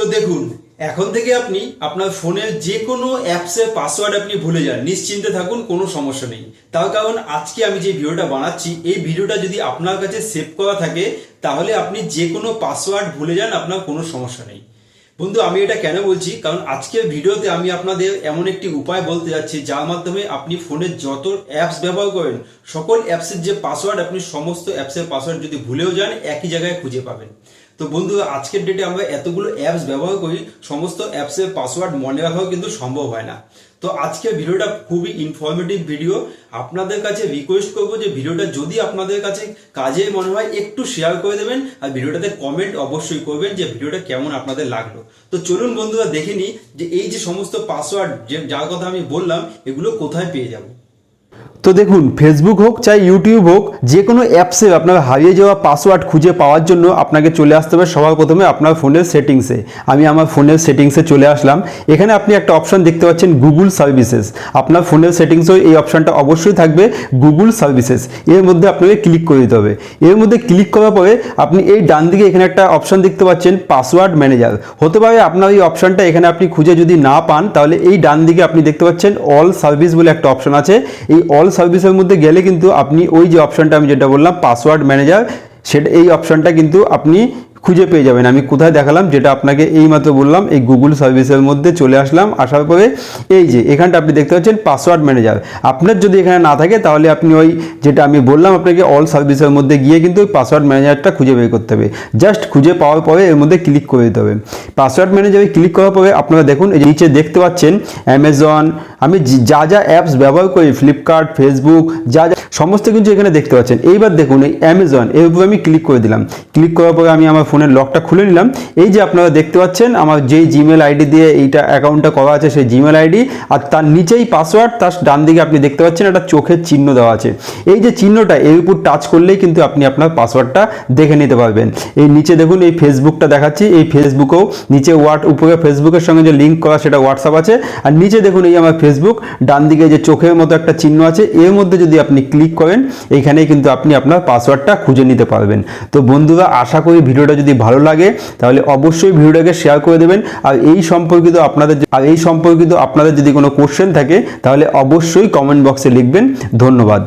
তো দেখুন, এখন থেকে আপনি আপনার ফোনের যে কোনো অ্যাপসের পাসওয়ার্ড আপনি ভুলে যান, নিশ্চিন্তে থাকুন, কোনো সমস্যা নেই। তার কারণ আজকে আমি যে ভিডিওটা বানাচ্ছি, এই ভিডিওটা যদি আপনার কাছে সেভ করা থাকে, তাহলে আপনি যে কোনো পাসওয়ার্ড ভুলে যান, আপনার কোনো সমস্যা নেই। বন্ধু, আমি এটা কেন বলছি? কারণ আজকের ভিডিওতে আমি আপনাদের এমন একটি উপায় বলতে যাচ্ছি, যার মাধ্যমে আপনি ফোনের যত অ্যাপস ব্যবহার করেন, সকল অ্যাপসের যে পাসওয়ার্ড আপনি সমস্ত অ্যাপসের পাসওয়ার্ড যদি ভুলেও যান, একই জায়গায় খুঁজে পাবেন। তো বন্ধু, আজকের ডেটে আমরা এতগুলো অ্যাপস ব্যবহার করি, সমস্ত অ্যাপসের পাসওয়ার্ড মনে রাখাও কিন্তু সম্ভব হয় না। তো আজকের ভিডিওটা খুবই ইনফরমেটিভ ভিডিও আপনাদের কাছে রিকোয়েস্ট করব যে ভিডিওটা যদি আপনাদের কাছে কাজে মনে হয়, একটু শেয়ার করে দেবেন আর ভিডিওটাতে কমেন্ট অবশ্যই করবেন যে ভিডিওটা কেমন আপনাদের লাগল। তো চলুন বন্ধুরা, দেখে নিই যে এই যে সমস্ত পাসওয়ার্ড যার কথা আমি বললাম, এগুলো কোথায় পেয়ে যাব। তো দেখুন ফেসবুক হোক চাই ইউটিউব হোক যে কোনো অ্যাপসে আপনার হারিয়ে যাওয়া পাসওয়ার্ড খুঁজে পাওয়ার জন্য আপনাকে চলে আসতে হবে সবার প্রথমে আপনার ফোনের সেটিংসে আমি আমার ফোনের সেটিংসে চলে আসলাম। এখানে আপনি একটা অপশন দেখতে পাচ্ছেন গুগল সার্ভিসেস আপনার ফোনের সেটিংসেও এই অপশনটা অবশ্যই থাকবে গুগল সার্ভিসেস এর মধ্যে আপনাকে ক্লিক করে দিতে হবে। এর মধ্যে ক্লিক করার পরে আপনি এই ডান দিকে এখানে একটা অপশন দেখতে পাচ্ছেন পাসওয়ার্ড ম্যানেজার হতে পারে আপনার এই অপশনটা এখানে আপনি খুঁজে যদি না পান, তাহলে এই ডান দিকে আপনি দেখতে পাচ্ছেন অল সার্ভিস বলে একটা অপশন আছে। এই অল সার্ভিসের মধ্যে গেলে কিন্তু আপনি ওই যে অপশানটা আমি যেটা বললাম পাসওয়ার্ড ম্যানেজার সেটা এই অপশানটা কিন্তু আপনি খুঁজে পেয়ে যাবেন। আমি কোথায় দেখালাম? যেটা আপনাকে এইমাত্র বললাম, এই গুগল সার্ভিসের মধ্যে চলে আসলাম। আসার পরে এই যে, এখানটা আপনি দেখতে পাচ্ছেন পাসওয়ার্ড ম্যানেজার আপনার যদি এখানে না থাকে, তাহলে আপনি ওই যেটা আমি বললাম, আপনাকে অল সার্ভিসের মধ্যে গিয়ে কিন্তু ওই পাসওয়ার্ড ম্যানেজারটা খুঁজে বের করতে হবে। জাস্ট খুঁজে পাওয়ার পরে এর মধ্যে ক্লিক করে দিতে হবে। পাসওয়ার্ড ম্যানেজারে ক্লিক করার পরে আপনারা দেখুন, এই নিচে দেখতে পাচ্ছেন অ্যামাজন আমি যা যা অ্যাপস ব্যবহার করি ফ্লিপকার্ট ফেসবুক যা যা, সমস্ত কিছু এখানে দেখতে পাচ্ছেন। এইবার দেখুন, এই অ্যামাজন এর উপরে আমি ক্লিক করে দিলাম। ক্লিক করার পরে আমি আমার ফোনের লকটা খুলে নিলাম। এই যে আপনারা দেখতে পাচ্ছেন, আমার যেই জিমেল আইডি দিয়ে এইটা অ্যাকাউন্টটা করা আছে, সেই জিমেল আইডি আর তার নিচেই পাসওয়ার্ড তার ডান দিকে আপনি দেখতে পাচ্ছেন, একটা চোখের চিহ্ন দেওয়া আছে। এই যে চিহ্নটা, এর উপর টাচ করলেই কিন্তু আপনি আপনার পাসওয়ার্ডটা দেখে নিতে পারবেন। এই নিচে দেখুন, এই ফেসবুকটা দেখাচ্ছি, এই ফেসবুকেও নিচে হোয়াট উপরে ফেসবুকের সঙ্গে যে লিঙ্ক করা, সেটা হোয়াটসঅ্যাপ আছে। আর নিচে দেখুন, এই আমার ফেসবুক ডান দিকে যে চোখের মতো একটা চিহ্ন আছে, এর মধ্যে যদি আপনি ক্লিক করেন, এইখানেই কিন্তু আপনি আপনার পাসওয়ার্ডটা খুঁজে নিতে পারবেন। তো বন্ধুরা, আশা করি ভিডিওটা যদি ভালো লাগে, তাহলে অবশ্যই ভিডিওটাকে শেয়ার করে দেবেন। আর এই সম্পর্কিত আপনাদের আর এই সম্পর্কিত আপনাদের যদি কোনো কোশ্চেন থাকে, তাহলে অবশ্যই কমেন্ট বক্সে লিখবেন। ধন্যবাদ।